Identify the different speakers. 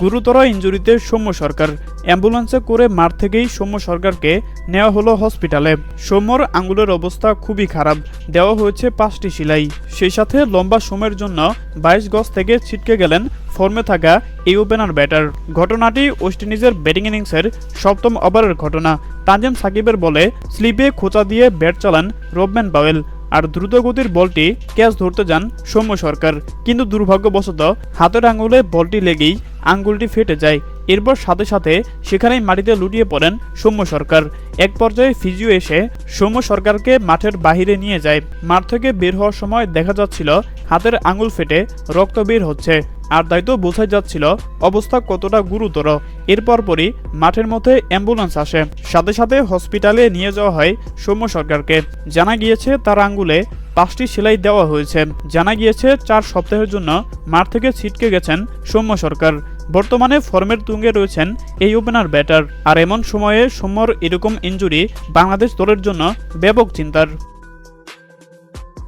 Speaker 1: গুরুতর ইঞ্জুরিতে সৌম্য সরকার। অ্যাম্বুলেন্সে করে মাঠ থেকেই সৌম্য সরকারকে নেওয়া হলো হসপিটালে। সৌম্যর আঙ্গুলের অবস্থা খুবই খারাপ। দেওয়া হয়েছে পাঁচটি সেলাই। সেই সাথে লম্বা সময়ের জন্য বাইশ গজ থেকে ছিটকে গেলেন ফর্মে থাকা এই ওপেনার ব্যাটার। ঘটনাটি ওয়েস্ট ইন্ডিজের ব্যাটিং ইনিংসের সপ্তম ওভারের ঘটনা। তানজিম সাকিবের বলে স্লিপে খোঁচা দিয়ে ব্যাট চালান রবম্যান বাওয়েল। আর দ্রুতগতির বলটি ক্যাচ ধরতে যান সৌম্য সরকার। কিন্তু দুর্ভাগ্যবশত, হাতের আঙুলে বলটি লেগেই আঙ্গুলটি ফেটে যায়। এরপর সাথে সাথে সেখানেই মাটিতে লুটিয়ে পড়েন সৌম্য সরকার। এক পর্যায়ে ফিজিও এসে সৌম্য সরকারকে মাঠের বাহিরে নিয়ে যায়। মাঠ থেকে বের হওয়ার সময় দেখা যাচ্ছিল, হাতের আঙুল ফেটে রক্ত বের হচ্ছে। আর তো বোঝাই যাচ্ছিল অবস্থা কতটা গুরুতর। এরপর পরই মাঠের মধ্যে অ্যাম্বুলেন্স আসে। সাথে সাথে হসপিটালে নিয়ে যাওয়া হয় সৌম্য সরকারকে। জানা গিয়েছে তার আঙ্গুলে পাঁচটি সেলাই দেওয়া হয়েছে। জানা গিয়েছে চার সপ্তাহের জন্য মাঠ থেকে ছিটকে গেছেন সৌম্য সরকার। বর্তমানে ফর্মের তুঙ্গে রয়েছেন এই ওপেনার ব্যাটার। আর এমন সময়ে সৌম্যর এরকম ইঞ্জুরি বাংলাদেশ দলের জন্য ব্যাপক চিন্তার।